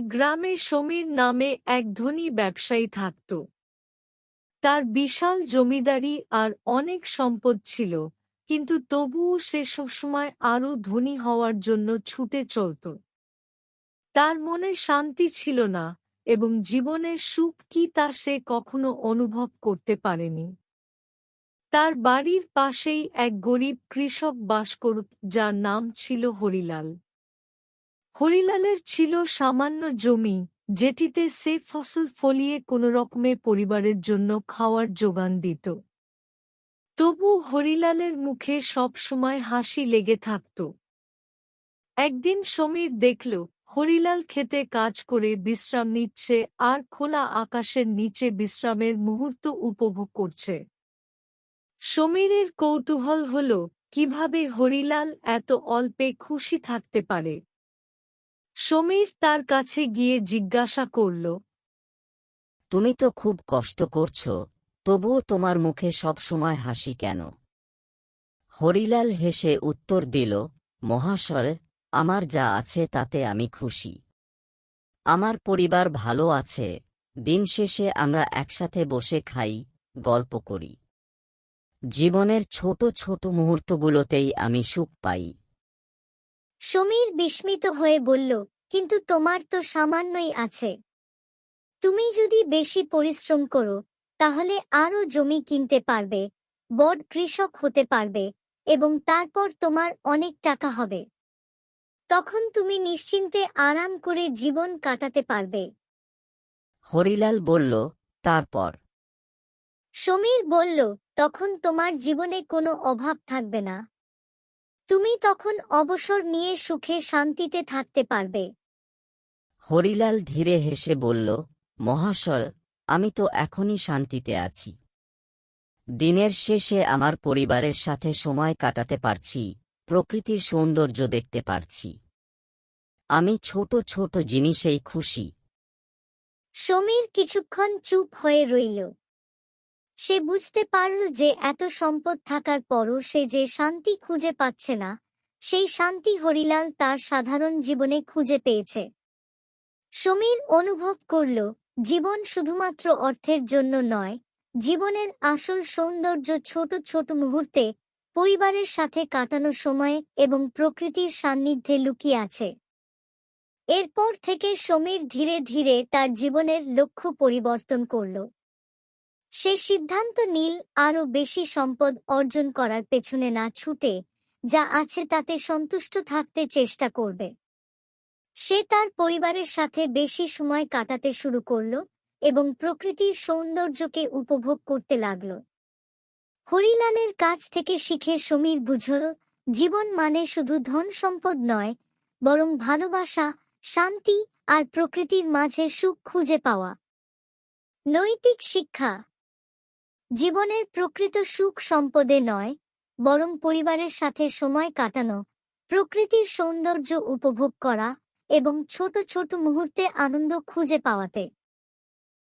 এক গ্রামে সমীর নামে এক ধনী ব্যবসায়ী থাকত। তার বিশাল জমিদারি আর অনেক সম্পদ ছিল, কিন্তু তবুও সে সবসময় আরও ধনী হওয়ার জন্য ছুটে চলত। তার মনে শান্তি ছিল না এবং জীবনের সুখ কি তা সে কখনো অনুভব করতে পারেনি। তার বাড়ির পাশেই এক গরিব কৃষক বাস করত যার নাম ছিল হরিলাল। হরিলালের ছিল সামান্য জমি, যেটিতে সে ফসল ফলিয়ে কোনো রকমে পরিবারের জন্য খাওয়ার যোগান দিত। তবু হরিলালের মুখে সব সময় হাসি লেগে থাকত। একদিন সমীর দেখল, হরিলাল খেতে কাজ করে বিশ্রাম নিচ্ছে আর খোলা আকাশের নিচে বিশ্রামের মুহূর্ত উপভোগ করছে। সমীরের কৌতূহল হল, কীভাবে হরিলাল এত অল্পে খুশি থাকতে পারে। সমীর তার কাছে গিয়ে জিজ্ঞাসা করল, তুমি তো খুব কষ্ট করছ, তবুও তোমার মুখে সব সময় হাসি কেন? হরিলাল হেসে উত্তর দিল, মহাশয়, আমার যা আছে তাতে আমি খুশি। আমার পরিবার ভালো আছে, দিন শেষে আমরা একসাথে বসে খাই, গল্প করি। জীবনের ছোট ছোট মুহূর্তগুলোতেই আমি সুখ পাই। সমীর বিস্মিত হয়ে বলল কিন্তু তোমার তো সামান্যই আছে। তুমি যদি বেশি পরিশ্রম করো তাহলে আরও জমি কিনতে পারবে বড় কৃষক হতে পারবে এবং তারপর তোমার অনেক টাকা হবে। তখন তুমি নিশ্চিন্তে আরাম করে জীবন কাটাতে পারবে। হরিলাল বলল তারপর? সমীর বলল তখন তোমার জীবনে কোনো অভাব থাকবে না। তুমি তখন অবসর নিয়ে সুখে শান্তিতে থাকতে পারবে। হরিলাল ধীরে হেসে বলল মহাশয় আমি তো এখনই শান্তিতে আছি। দিনের শেষে আমার পরিবারের সাথে সময় কাটাতে পারছি প্রকৃতির সৌন্দর্য দেখতে পারছি। আমি ছোট ছোট জিনিসেই খুশি। সমীর কিছুক্ষণ চুপ হয়ে রইল। সে বুঝতে পারল যে এত সম্পদ থাকার পরও সে যে শান্তি খুঁজে পাচ্ছে না, সেই শান্তি হরিলাল তার সাধারণ জীবনে খুঁজে পেয়েছে। সমীর অনুভব করল, জীবন শুধুমাত্র অর্থের জন্য নয়, জীবনের আসল সৌন্দর্য ছোট ছোট মুহূর্তে পরিবারের সাথে কাটানো সময় এবং প্রকৃতির সান্নিধ্যে লুকিয়ে আছে। এরপর থেকে সমীর ধীরে ধীরে তার জীবনের লক্ষ্য পরিবর্তন করল। সে সিদ্ধান্ত নীল আরও বেশি সম্পদ অর্জন করার পেছনে না ছুটে যা আছে তাতে সন্তুষ্ট থাকতে চেষ্টা করবে। সে তার পরিবারের সাথে বেশি সময় কাটাতে শুরু করল এবং প্রকৃতির সৌন্দর্যকে উপভোগ করতে লাগল। হরিলালের কাছ থেকে শিখে সমীর বুঝল, জীবন মানে শুধু ধন সম্পদ নয়, বরং ভালোবাসা, শান্তি আর প্রকৃতির মাঝে সুখ খুঁজে পাওয়া। নৈতিক শিক্ষা জীবনের প্রকৃত সুখ সম্পদে নয়, বরং পরিবারের সাথে সময় কাটানো, প্রকৃতির সৌন্দর্য উপভোগ করা এবং ছোট ছোট মুহূর্তে আনন্দ খুঁজে পাওয়াতে।